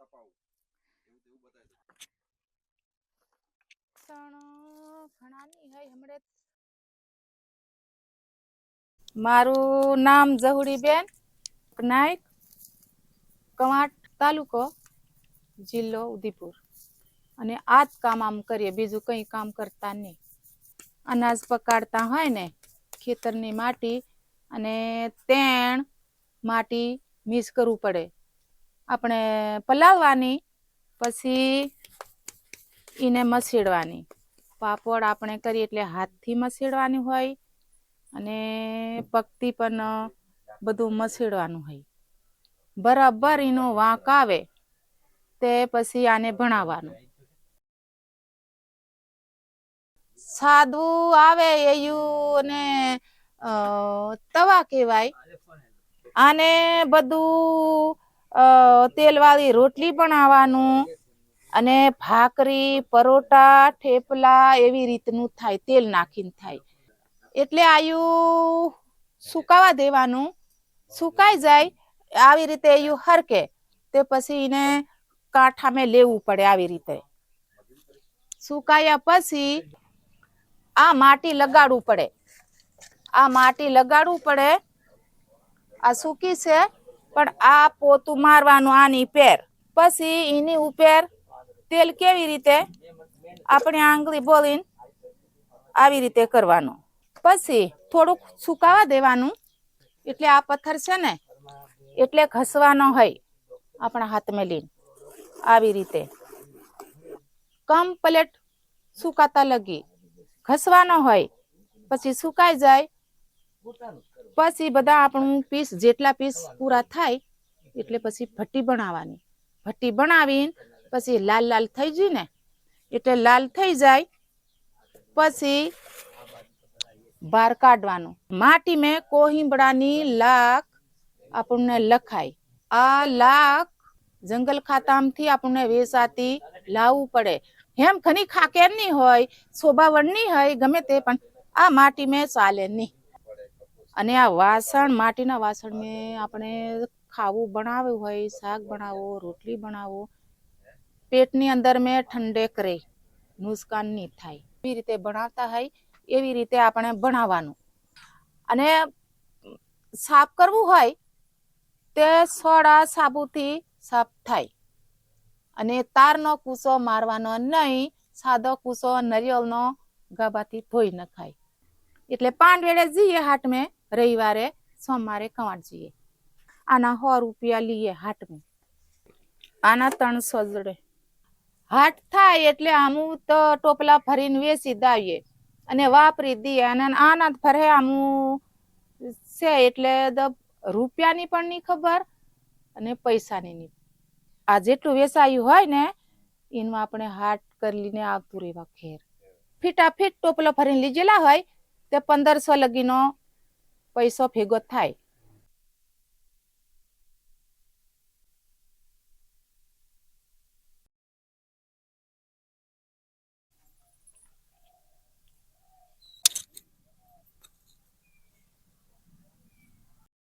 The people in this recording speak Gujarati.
તપાવું. એવું તેવું બતાવી દઉં ઘણાની હૈ હમણે. મારું નામ જહુડીબેન નાયક કવાંટ તાલુકો જિલ્લો ઉદયપુર. અને આ જ કામ આમ કરીએ બીજું કંઈ કામ કરતા નહીં. અનાજ પકાડતા હોય ને ખેતરની માટી અને તેણ માટી મિક્સ કરવું પડે. આપણે પલાળવાની, પછી એને મસેડવાની. પાપડ આપણે કરીએ એટલે હાથથી મસીડવાની હોય અને પગથી પણ બધું મસેડવાનું હોય. બરાબર એનો વાંક આવે તે પછી આને ભણાવવાનું. સાદું આવે એયું અને તવા કહેવાય. આને બધું તેલવાળી રોટલી બનાવવાનું અને ભાખરી પરોટા થેપલા એવી રીતનું થાય, તેલ નાખીને થાય. એટલે આયુ સુકાવા દેવાનું. સુકાઈ જાય, આવી રીતે આયુ હરકે, તે પછી એને કાંઠા મેં લેવું પડે આવી રીતે. સુકાયા પછી આ માટી લગાડવું પડે. આ માટી લગાડવું પડે. આ સૂકી છે. પણ આ પોતું મારવાનું આની પેર. પછી એની ઉપર તેલ કેવી રીતે? આપણે આંગળી બોલીને આવી રીતે કરવાનું. પછી થોડુંક સુકાવા દેવાનું. એટલે આ પથ્થર છે ને, એટલે ઘસવાનો હોય આપણા હાથમાં લઈને. આવી રીતે. કમ્પ્લેટ સુકાતા લગી. ઘસવાનો હોય, પછી સુકાઈ જાય. પછી બધા આપણું પીસ જેટલા પીસ પૂરા થાય, એટલે પછી ભટ્ટી બનાવવાની. ભટ્ટી બનાવીને પછી લાલ લાલ થઈ જાય ને એટલે લાલ થઈ જાય, પછી બહાર કાઢવાનું. માટી મેં કોહિંબડાની લાખ આપણને લખાય આ લાખ જંગલ ખાતામાંથી આપણને વેસાતી લાવવું પડે. હેમ ઘણી ખાકેરની હોય શોભાવળની હોય, ગમે તે પણ આ માટી મેં ચાલે નહીં અને આ વાસણ માટીના વાસણ મેં આપણે ખાવું બનાવ્યું હોય શાક બનાવો રોટલી બનાવો પેટની અંદર મેં ઠંડક રહે નુકસાન નહીં થાય. એવી રીતે બનાવતા હોય એવી રીતે આપણે બનાવવાનું. અને સાફ કરવું હોય તે સોડા સાબુથી સાફ થાય. અને તારનો કૂસો મારવાનો નહીં સાદો કૂસો નરિયલનો ગાબાથી ધોઈ નખાય. એટલે પાંચ વેળે જઈએ હાટ મેં રવિવારે સોમવારે કવાંટ જઈએ આના સો રૂપિયા લઈએ હાટ મેં આના ત્રણસો જોડે. હાટ થાય એટલે આમું તો ટોપલા ભરીને વેચી દાવીએ અને વાપરી દઈએ અને આના ફરે આમું છે એટલે રૂપિયાની પણ નહીં ખબર અને પૈસાની નહીં આ જેટલું વેચાયું હોય ને, એનું આપણે હાટ કરી લઈને આવતું રહેવા ખેર ફીટા ફીટ ટોપલો ભરીને લીધેલા હોય તે પંદરસો લગીનો પૈસો ભેગો થાય.